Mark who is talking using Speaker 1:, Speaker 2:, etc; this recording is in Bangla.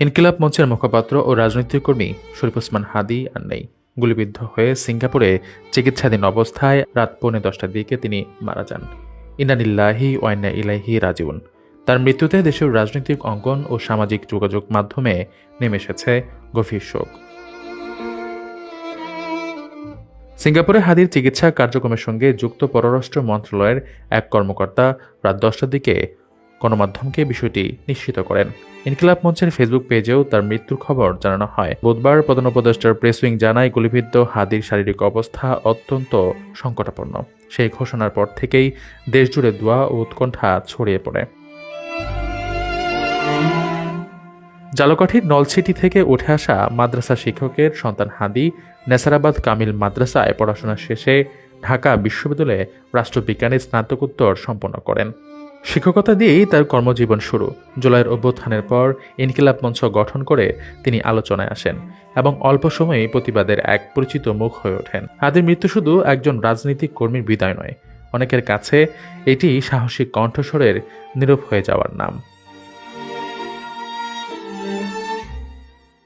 Speaker 1: ইনকিলাব মঞ্চের মুখপাত্র ও রাজনৈতিক কর্মী শরীফ ওসমান হাদি আর নেই। গুলিবিদ্ধ হয়ে সিঙ্গাপুরে চিকিৎসাধীন অবস্থায় রাত পৌনে দশটার দিকে তিনি মারা যান। ইনানিল্লাহি ওয়াইনা ইলাইহি রাজিউন। তার মৃত্যুতে দেশের রাজনৈতিক অঙ্গন ও সামাজিক যোগাযোগ মাধ্যমে নেমে এসেছে গভীর শোক। সিঙ্গাপুরে হাদির চিকিৎসা কার্যক্রমের সঙ্গে যুক্ত পররাষ্ট্র মন্ত্রণালয়ের এক কর্মকর্তা রাত দশটার দিকে গণমাধ্যমকে বিষয়টি নিশ্চিত করেন। ইনকিলাব মঞ্চের ফেসবুক পেজেও তার মৃত্যুর খবর জানানো হয়। বুধবার প্রধান উপদেষ্টার প্রেস উইং জানায়, গুলিবিদ্ধ হাদির শারীরিক অবস্থা অত্যন্ত সংকটাপন্ন। সেই ঘোষণার পর থেকেই দেশজুড়ে দোয়া ও উৎকণ্ঠা ছড়িয়ে পড়ে। জালকাঠির নলছিটি থেকে উঠে আসা মাদ্রাসা শিক্ষকের সন্তান হাদি, নেসারাবাদ কামিল মাদ্রাসায় পড়াশোনা শেষে ঢাকা বিশ্ববিদ্যালয়ে রাষ্ট্রবিজ্ঞানে স্নাতকোত্তর সম্পন্ন করেন। শিক্ষকতা দিয়েই তার কর্মজীবন শুরু। জুলাইয়ের অভ্যুত্থানের পর ইনকিলাব মঞ্চ গঠন করে তিনি আলোচনায় আসেন এবং অল্প সময়েই প্রতিবাদের এক পরিচিত মুখ হয়ে ওঠেন। তাদের মৃত্যু শুধু একজন রাজনৈতিক কর্মীর বিদায় নয়, অনেকের কাছে এটি সাহসিক কণ্ঠস্বরের নীরব হয়ে যাওয়ার নাম।